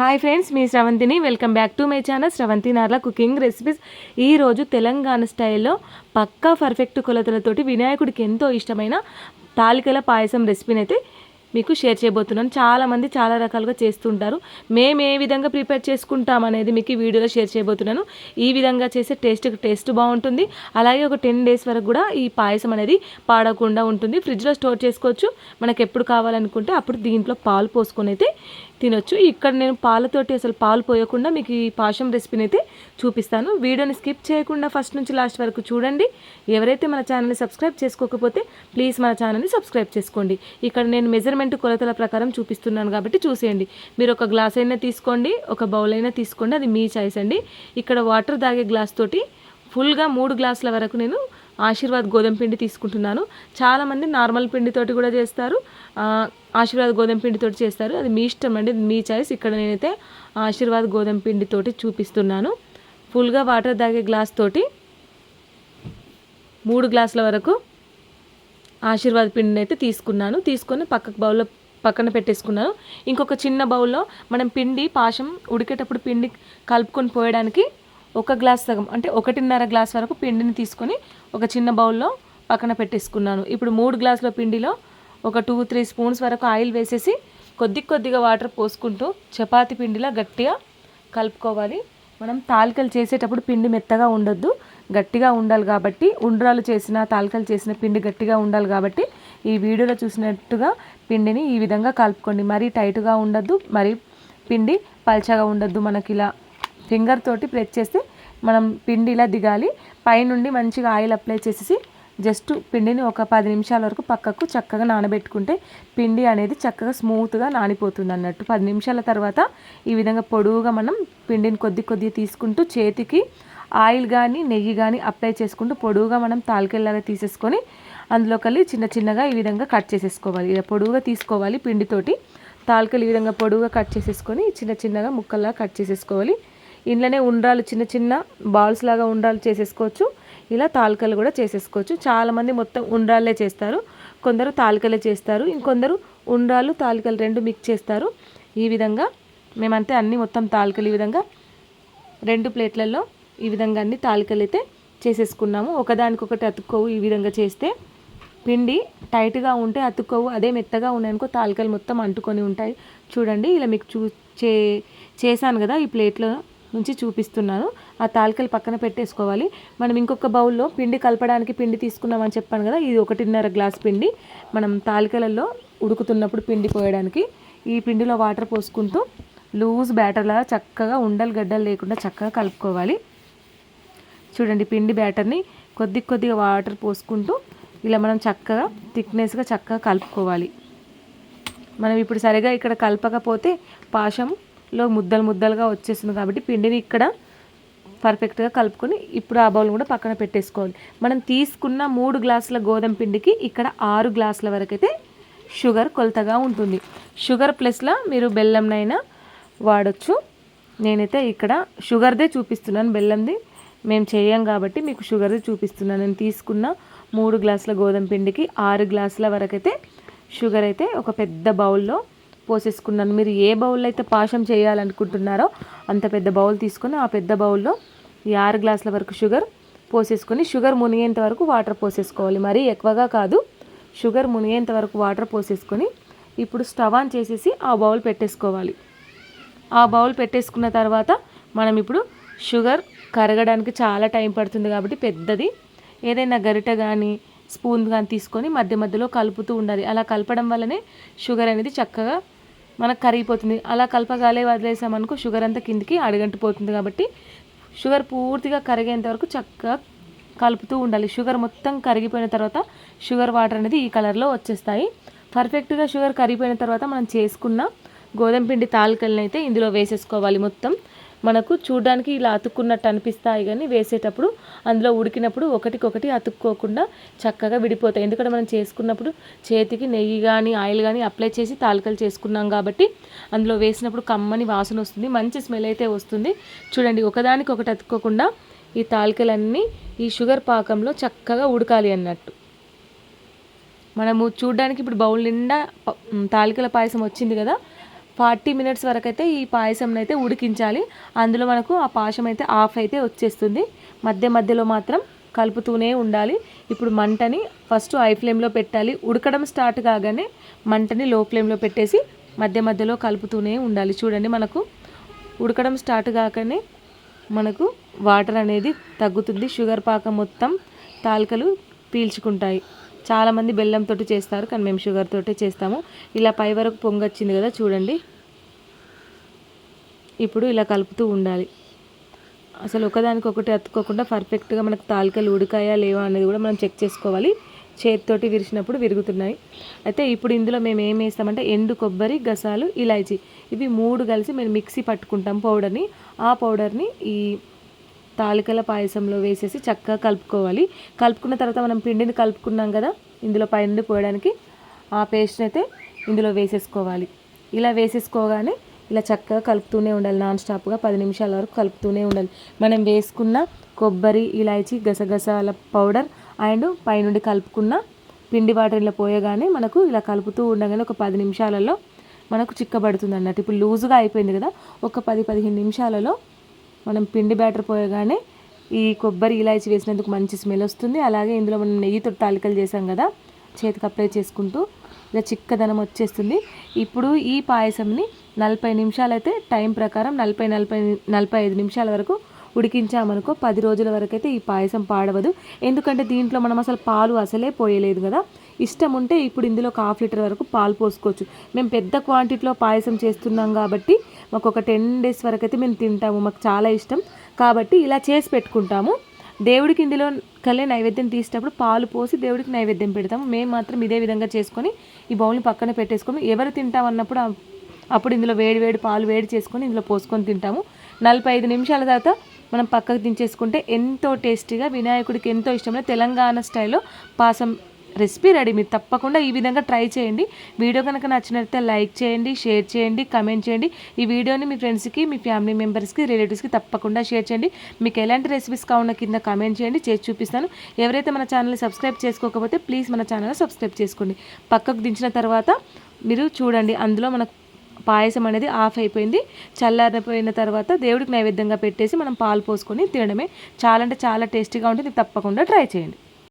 Hi friends మీ శ్రవంతిని welcome back to my channel Sravanthi Narla cooking recipes ఈరోజు తెలంగాణ స్టైల్లో పక్కా perfect కొలతలతోటి వినాయకుడికి ఎంతో ఇష్టమైన తాలికల పాయసం రెసిపీని అయితే మీకు షేర్ చేయబోతున్నాను. చాలామంది చాలా రకాలుగా చేస్తుంటారు. మేము ఏ విధంగా ప్రిపేర్ చేసుకుంటాం అనేది మీకు ఈ వీడియోలో షేర్ చేయబోతున్నాను. ఈ విధంగా చేసే టేస్ట్ టేస్ట్ బాగుంటుంది. అలాగే ఒక టెన్ డేస్ వరకు కూడా ఈ పాయసం అనేది పాడకుండా ఉంటుంది. ఫ్రిడ్జ్లో స్టోర్ చేసుకోవచ్చు. మనకు ఎప్పుడు కావాలనుకుంటే అప్పుడు దీంట్లో పాలు పోసుకొని అయితే తినొచ్చు. ఇక్కడ నేను పాలతోటి అసలు పాలు పోయకుండా మీకు ఈ పాశం రెసిపీని అయితే చూపిస్తాను. వీడియోని స్కిప్ చేయకుండా ఫస్ట్ నుంచి లాస్ట్ వరకు చూడండి. ఎవరైతే మన ఛానల్ని సబ్స్క్రైబ్ చేసుకోకపోతే ప్లీజ్ మన ఛానల్ని సబ్స్క్రైబ్ చేసుకోండి. ఇక్కడ నేను మెజర్మెంట్ కొలతల ప్రకారం చూపిస్తున్నాను కాబట్టి చూసేయండి. మీరు ఒక గ్లాస్ అయినా తీసుకోండి ఒక బౌల్ అయినా తీసుకోండి అది మీ చాయిస్ అండి. ఇక్కడ వాటర్ తాగే గ్లాస్ తోటి ఫుల్గా మూడు గ్లాసుల వరకు నేను ఆశీర్వాద్ గోధుమ పిండి తీసుకుంటున్నాను. చాలామంది నార్మల్ పిండితోటి కూడా చేస్తారు. ఆశీర్వాద్ గోధుమ పిండితోటి చేస్తారు. అది మీ ఇష్టం అండి మీ చాయిస్ ఇక్కడ నేనైతే ఆశీర్వాద్ గోధుమ పిండితోటి చూపిస్తున్నాను. ఫుల్గా వాటర్ తాగే గ్లాస్ తోటి మూడు గ్లాసుల వరకు ఆశీర్వాద్ పిండిని అయితే తీసుకున్నాను. తీసుకొని పక్కకు బౌల్లో పక్కన పెట్టేసుకున్నాను. ఇంకొక చిన్న బౌల్లో మనం పిండి పాశం ఉడికేటప్పుడు పిండి కలుపుకొని పోయడానికి ఒక గ్లాస్ సగం అంటే ఒకటిన్నర గ్లాస్ వరకు పిండిని తీసుకొని ఒక చిన్న బౌల్లో పక్కన పెట్టేసుకున్నాను. ఇప్పుడు మూడు గ్లాసుల పిండిలో ఒక టూ త్రీ స్పూన్స్ వరకు ఆయిల్ వేసేసి కొద్ది కొద్దిగా వాటర్ పోసుకుంటూ చపాతి పిండిలా గట్టిగా కలుపుకోవాలి. మనం తాలికలు చేసేటప్పుడు పిండి మెత్తగా ఉండొద్దు గట్టిగా ఉండాలి కాబట్టి ఉండ్రాలు చేసిన తాలికలు చేసిన పిండి గట్టిగా ఉండాలి కాబట్టి ఈ వీడియోలో చూసినట్టుగా పిండిని ఈ విధంగా కలుపుకోండి. మరీ టైట్గా ఉండొద్దు మరీ పిండి పల్చగా ఉండద్దు మనకి ఇలా. ఫింగర్ తోటి ప్రెస్ చేస్తే మనం పిండి ఇలా దిగాలి. పైనుండి మంచిగా ఆయిల్ అప్లై చేసేసి జస్ట్ పిండిని ఒక పది నిమిషాల వరకు పక్కకు చక్కగా నానబెట్టుకుంటే పిండి అనేది చక్కగా స్మూత్గా నానిపోతుంది అన్నట్టు. పది నిమిషాల తర్వాత ఈ విధంగా పొడువుగా మనం పిండిని కొద్ది కొద్దిగా తీసుకుంటూ చేతికి ఆయిల్ కానీ నెయ్యి కానీ అప్లై చేసుకుంటూ పొడువుగా మనం తాలికెల్లాగా తీసేసుకొని అందులో కలిగి చిన్న చిన్నగా ఈ విధంగా కట్ చేసేసుకోవాలి. ఇలా పొడువుగా తీసుకోవాలి పిండితోటి. తాలికలు ఈ విధంగా పొడువుగా కట్ చేసేసుకొని చిన్న చిన్నగా ముక్కల్లా కట్ చేసేసుకోవాలి. ఇంట్లోనే ఉండ్రాలు చిన్న చిన్న బాల్స్ లాగా ఉండ్రాలు చేసేసుకోవచ్చు. ఇలా తాలికలు కూడా చేసేసుకోవచ్చు. చాలామంది మొత్తం ఉండ్రాలే చేస్తారు. కొందరు తాలికలే చేస్తారు. ఇంకొందరు ఉండ్రాలు తాలికలు రెండు మిక్స్ చేస్తారు. ఈ విధంగా మేమంతే అన్ని మొత్తం తాలికలు ఈ విధంగా రెండు ప్లేట్లలో ఈ విధంగా అన్ని తాలికలు అయితే చేసేసుకున్నాము. ఒకదానికొకటి అతుక్కోవు ఈ విధంగా చేస్తే. పిండి టైట్గా ఉంటే అతుక్కోవు. అదే మెత్తగా ఉన్నాయనుకో తాలికలు మొత్తం అంటుకొని ఉంటాయి. చూడండి ఇలా మీకు చూ చే చేశాను కదా ఈ ప్లేట్లో. నుంచి చూపిస్తున్నాను. ఆ తాలికలు పక్కన పెట్టేసుకోవాలి. మనం ఇంకొక బౌల్లో పిండి కలపడానికి పిండి తీసుకున్నామని చెప్పాను కదా ఇది ఒకటిన్నర గ్లాస్ పిండి. మనం తాలికలలో ఉడుకుతున్నప్పుడు పిండి పోయడానికి ఈ పిండిలో వాటర్ పోసుకుంటూ లూజ్ బ్యాటర్లా చక్కగా ఉండలు గడ్డలు లేకుండా చక్కగా కలుపుకోవాలి. చూడండి పిండి బ్యాటర్ని కొద్ది కొద్దిగా వాటర్ పోసుకుంటూ ఇలా మనం చక్కగా థిక్నెస్గా చక్కగా కలుపుకోవాలి. మనం ఇప్పుడు సరిగా ఇక్కడ కలపకపోతే లో ముద్దలు ముద్దలుగా వచ్చేస్తుంది కాబట్టి పిండిని ఇక్కడ పర్ఫెక్ట్గా కలుపుకొని ఇప్పుడు ఆ బౌల్ కూడా పక్కన పెట్టేసుకోవాలి. మనం తీసుకున్న మూడు గ్లాసుల గోధుమ పిండికి ఇక్కడ ఆరు గ్లాసుల వరకు అయితే షుగర్ కొలతగా ఉంటుంది. షుగర్ ప్లస్లో మీరు బెల్లంనైనా వాడచ్చు. నేనైతే ఇక్కడ షుగర్దే చూపిస్తున్నాను బెల్లంది. మేము చేయం కాబట్టి మీకు షుగర్ది చూపిస్తున్నాను. నేను తీసుకున్న మూడు గ్లాసుల గోధుమ పిండికి ఆరు గ్లాసుల వరకు అయితే షుగర్ అయితే ఒక పెద్ద బౌల్లో పోసేసుకున్నాను. మీరు ఏ బౌల్లో అయితే పాశం చేయాలనుకుంటున్నారో అంత పెద్ద బౌల్ తీసుకొని ఆ పెద్ద బౌల్లో ఈ ఆరు గ్లాసుల వరకు షుగర్ పోసేసుకొని షుగర్ మునిగేంత వరకు వాటర్ పోసేసుకోవాలి. మరీ ఎక్కువగా కాదు షుగర్ మునిగేంత వరకు వాటర్ పోసేసుకొని ఇప్పుడు స్టవ్ ఆన్ చేసేసి ఆ బౌల్ పెట్టేసుకోవాలి. ఆ బౌల్ పెట్టేసుకున్న తర్వాత మనం ఇప్పుడు షుగర్ కరగడానికి చాలా టైం పడుతుంది కాబట్టి పెద్దది. ఏదైనా గరిటె కానీ స్పూన్ కానీ తీసుకొని మధ్య మధ్యలో కలుపుతూ ఉండాలి. అలా కలపడం వల్లనే షుగర్ అనేది చక్కగా మనకు కరిగిపోతుంది. అలా కలపగాలే వదిలేసామనుకో షుగర్ అంతా కిందికి అడుగంటిపోతుంది కాబట్టి షుగర్ పూర్తిగా కరిగేంత వరకు చక్కగా కలుపుతూ ఉండాలి. షుగర్ మొత్తం కరిగిపోయిన తర్వాత షుగర్ వాటర్ అనేది ఈ కలర్లో వచ్చేస్తాయి. పర్ఫెక్ట్గా షుగర్ కరిగిపోయిన తర్వాత మనం చేసుకున్న గోధుమ పిండి తాలికలను అయితే ఇందులో వేసేసుకోవాలి మొత్తం. మనకు చూడడానికి ఇలా అతుక్కున్నట్టు అనిపిస్తాయి కానీ వేసేటప్పుడు అందులో ఉడికినప్పుడు ఒకటికొకటి అతుక్కోకుండా చక్కగా విడిపోతాయి. ఎందుకంటే మనం చేసుకున్నప్పుడు చేతికి నెయ్యి కానీ ఆయిల్ కానీ అప్లై చేసి తాలికలు చేసుకున్నాం కాబట్టి అందులో వేసినప్పుడు కమ్మని వాసన వస్తుంది మంచి స్మెల్ అయితే వస్తుంది. చూడండి ఒకదానికి ఒకటి అతుక్కోకుండా ఈ తాలికలన్నీ ఈ షుగర్ పాకంలో చక్కగా ఉడకాలి అన్నట్టు. మనము చూడడానికి ఇప్పుడు బౌల్ నిండా తాలికల పాయసం వచ్చింది కదా ఫార్టీ మినిట్స్ వరకు అయితే ఈ పాయసం అయితే ఉడికించాలి. అందులో మనకు ఆ పాయసం అయితే ఆఫ్ అయితే వచ్చేస్తుంది. మధ్య మధ్యలో మాత్రం కలుపుతూనే ఉండాలి. ఇప్పుడు మంటని ఫస్ట్ హై ఫ్లేమ్లో పెట్టాలి. ఉడకడం స్టార్ట్ కాగానే మంటని లో ఫ్లేమ్లో పెట్టేసి మధ్య మధ్యలో కలుపుతూనే ఉండాలి. చూడండి మనకు ఉడకడం స్టార్ట్ కాకనే మనకు వాటర్ అనేది తగ్గుతుంది. షుగర్ పాకం మొత్తం తాలికలు పీల్చుకుంటాయి. చాలామంది బెల్లంతో చేస్తారు కానీ మేము షుగర్ తోటే చేస్తాము. ఇలా పై వరకు పొంగొచ్చింది కదా చూడండి. ఇప్పుడు ఇలా కలుపుతూ ఉండాలి. అసలు ఒకదానికి ఒకటి అతుక్కోకుండా పర్ఫెక్ట్గా మనకు తాలికలు ఉడికాయా లేవా అనేది కూడా మనం చెక్ చేసుకోవాలి. చేతితోటి విరిచినప్పుడు విరుగుతున్నాయి. అయితే ఇప్పుడు ఇందులో మేము ఏం వేస్తామంటే ఎండు కొబ్బరి గసాలు ఇలాచి. ఇవి మూడు కలిసి మేము మిక్సీ పట్టుకుంటాం పౌడర్ని. ఆ పౌడర్ని ఈ తాలికల పాయసంలో వేసేసి చక్కగా కలుపుకోవాలి. కలుపుకున్న తర్వాత మనం పిండిని కలుపుకున్నాం కదా ఇందులో పైన పోయడానికి ఆ పేస్ట్ని అయితే ఇందులో వేసేసుకోవాలి. ఇలా వేసేసుకోగానే ఇలా చక్కగా కలుపుతూనే ఉండాలి నాన్ స్టాప్గా పది నిమిషాల వరకు కలుపుతూనే ఉండాలి. మనం వేసుకున్న కొబ్బరి ఇలాచి గసగసాల పౌడర్ అండ్ పైనుండి కలుపుకున్న పిండి వాటర్ ఇలా పోయగానే మనకు ఇలా కలుపుతూ ఉండగానే ఒక పది నిమిషాలలో మనకు చిక్కబడుతుంది అన్నట్టు ఇప్పుడు లూజుగా అయిపోయింది కదా ఒక పది పదిహేను నిమిషాలలో మనం పిండి బ్యాటర్ పోయగానే ఈ కొబ్బరి ఇలాచి వేసినందుకు మంచి స్మెల్ వస్తుంది. అలాగే ఇందులో మనం నెయ్యితో తాలికలు చేసాం కదా చేతికి అప్లై చేసుకుంటూ ఇలా చిక్కదనం వచ్చేస్తుంది. ఇప్పుడు ఈ పాయసంని నలభై నిమిషాలైతే టైం ప్రకారం నలభై నలభై నలభై ఐదు నిమిషాల వరకు ఉడికించామనుకో పది రోజుల వరకు అయితే ఈ పాయసం పాడవదు. ఎందుకంటే దీంట్లో మనం అసలు పాలు అసలే పోయలేదు కదా. ఇష్టం ఉంటే ఇప్పుడు ఇందులో ఒక హాఫ్ లీటర్ వరకు పాలు పోసుకోవచ్చు. మేము పెద్ద క్వాంటిటీలో పాయసం చేస్తున్నాం కాబట్టి మాకు ఒక టెన్ డేస్ వరకు అయితే మేము తింటాము. మాకు చాలా ఇష్టం. కాబట్టి ఇలా చేసి పెట్టుకుంటాము. దేవుడికి ఇందులో కలే నైవేద్యం తీసేటప్పుడు పాలు పోసి దేవుడికి నైవేద్యం పెడతాము. మేము మాత్రం ఇదే విధంగా చేసుకొని ఈ బౌల్ని పక్కన పెట్టేసుకొని ఎవరు తింటాం అన్నప్పుడు అప్పుడు ఇందులో వేడి వేడి పాలు వేడి చేసుకొని ఇందులో పోసుకొని తింటాము. నలభై ఐదు నిమిషాల తర్వాత మనం పక్కకు దించేసుకుంటే ఎంతో టేస్టీగా వినాయకుడికి ఎంతో ఇష్టమైన తెలంగాణ స్టైల్లో పాసం రెసిపీ రెడీ. మీరు తప్పకుండా ఈ విధంగా ట్రై చేయండి. వీడియో కనుక నచ్చినట్లయితే లైక్ చేయండి షేర్ చేయండి కమెంట్ చేయండి. ఈ వీడియోని మీ ఫ్రెండ్స్కి మీ ఫ్యామిలీ మెంబర్స్కి రిలేటివ్స్కి తప్పకుండా షేర్ చేయండి. మీకు ఎలాంటి రెసిపీస్ కావున కింద కమెంట్ చేయండి చేసి చూపిస్తాను. ఎవరైతే మన ఛానల్ని సబ్స్క్రైబ్ చేసుకోకపోతే ప్లీజ్ మన ఛానల్ సబ్స్క్రైబ్ చేసుకోండి. పక్కకు దించిన తర్వాత మీరు చూడండి అందులో మనకు పాయసం అనేది ఆఫ్ అయిపోయింది. చల్లారిపోయిన తర్వాత దేవుడికి నైవేద్యంగా పెట్టేసి మనం పాలు పోసుకొని తినడమే. చాలా అంటే చాలా టేస్టీగా ఉంటుంది. తప్పకుండా ట్రై చేయండి.